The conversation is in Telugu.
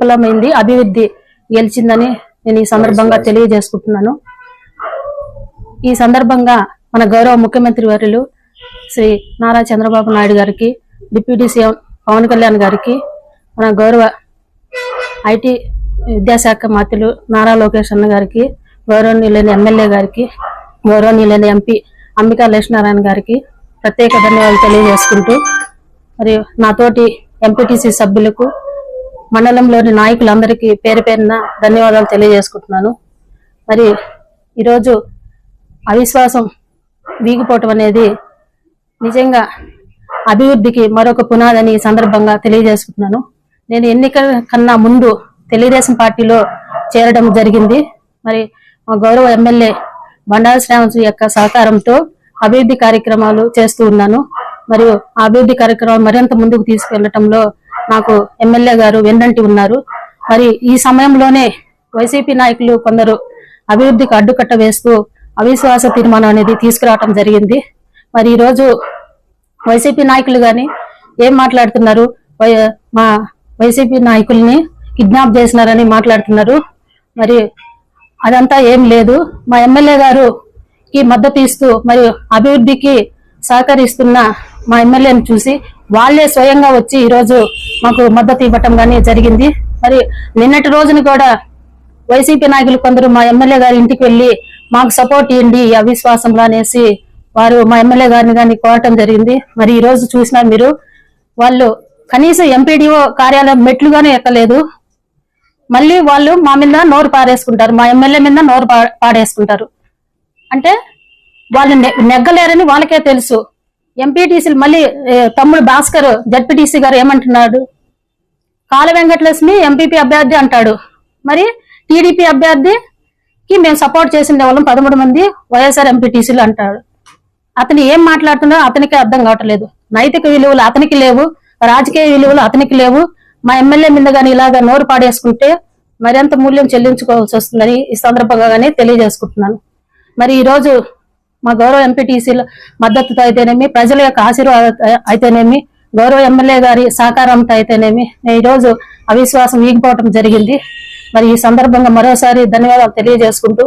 విఫలమైంది అభివృద్ధి గెలిచిందని నేను ఈ సందర్భంగా తెలియజేసుకుంటున్నాను. ఈ సందర్భంగా మన గౌరవ ముఖ్యమంత్రి వర్యులు శ్రీ నారా చంద్రబాబు నాయుడు గారికి డిప్యూటీ సీఎం పవన్ కళ్యాణ్ గారికి మన గౌరవ ఐటీ విద్యాశాఖ మంత్రులు నారా లోకేష్ అన్న గారికి గౌరవనీయులైన ఎమ్మెల్యే గారికి గౌరవనీయులైన ఎంపీ అంబికా లక్ష్మీనారాయణ గారికి ప్రత్యేక ధన్యవాదాలు తెలియజేసుకుంటూ మరి నాతోటి ఎంపీటీసీ సభ్యులకు మండలంలోని నాయకులందరికీ పేరు పేరున ధన్యవాదాలు తెలియజేసుకుంటున్నాను. మరి ఈరోజు అవిశ్వాసం వీగిపోవటం అనేది నిజంగా అభివృద్ధికి మరొక పునాదని సందర్భంగా తెలియజేసుకుంటున్నాను. నేను ఎన్నికల కన్నా ముందు తెలుగుదేశం పార్టీలో చేరడం జరిగింది. మరి మా గౌరవ ఎమ్మెల్యే బండారు శ్రావణ్ యొక్క సహకారంతో అభివృద్ధి కార్యక్రమాలు చేస్తూ ఉన్నాను. మరియు అభివృద్ధి కార్యక్రమాలు మరింత ముందుకు తీసుకెళ్ళటంలో నాకు ఎమ్మెల్యే గారు వెన్నంటి ఉన్నారు. మరి ఈ సమయంలోనే వైసీపీ నాయకులు కొందరు అభివృద్ధికి అడ్డుకట్ట వేస్తూ అవిశ్వాస తీర్మానం అనేది తీసుకురావటం జరిగింది. మరి ఈరోజు వైసీపీ నాయకులు కానీ ఏం మాట్లాడుతున్నారు? వై- మా వైసీపీ నాయకుల్ని కిడ్నాప్ చేసినారని మాట్లాడుతున్నారు. మరి అదంతా ఏం లేదు. మా ఎమ్మెల్యే గారు కి మద్దతు ఇస్తూ మరియు అభివృద్ధికి సహకరిస్తున్న మా ఎమ్మెల్యేని చూసి వాళ్ళే స్వయంగా వచ్చి ఈరోజు మాకు మద్దతు ఇవ్వటం కానీ జరిగింది. మరి నిన్నటి రోజున కూడా వైసీపీ నాయకులు కొందరు మా ఎమ్మెల్యే గారి ఇంటికి వెళ్ళి మాకు సపోర్ట్ ఇవ్వండి అవిశ్వాసంలో అనేసి వారు మా ఎమ్మెల్యే గారిని కానీ కోరటం జరిగింది. మరి ఈ రోజు చూసినా మీరు వాళ్ళు కనీసం ఎంపీడీఓ కార్యాలయం మెట్లుగానే ఎక్కలేదు. మళ్ళీ వాళ్ళు మా మీద నోరు పారేసుకుంటారు మా ఎమ్మెల్యే మీద నోరు పా- పాడేసుకుంటారు. అంటే వాళ్ళు నెగ్గలేరని వాళ్ళకే తెలుసు. ఎంపీటీసీలు మళ్ళీ తమ్ముడు భాస్కర్ జడ్పీటీసీ గారు ఏమంటున్నాడు? కాల వెంకటలక్ష్మి ఎంపీపీ అభ్యర్థి అంటాడు. మరి టీడీపీ అభ్యర్థికి మేము సపోర్ట్ చేసిన వాళ్ళం పదమూడు మంది వైఎస్ఆర్ ఎంపీటీసీలు అంటాడు. అతను ఏం మాట్లాడుతున్నాడో అతనికి అర్థం కావట్లేదు. నైతిక విలువలు అతనికి లేవు రాజకీయ విలువలు అతనికి లేవు. మా ఎమ్మెల్యే మీద కానీ ఇలాగ నోరు పాడేసుకుంటే మరింత మూల్యం చెల్లించుకోవాల్సి వస్తుందని ఈ సందర్భంగా తెలియజేసుకుంటున్నాను. మరి ఈరోజు మా గౌరవ ఎంపీటీసీల మద్దతుతో అయితేనేమి ప్రజల యొక్క ఆశీర్వాద అయితేనేమి గౌరవ ఎమ్మెల్యే గారి సహకారంతో అయితేనేమి ఈరోజు ఈ రోజు అవిశ్వాసం ఈగిపోవటం జరిగింది. మరి ఈ సందర్భంగా మరోసారి ధన్యవాదాలు తెలియజేసుకుంటూ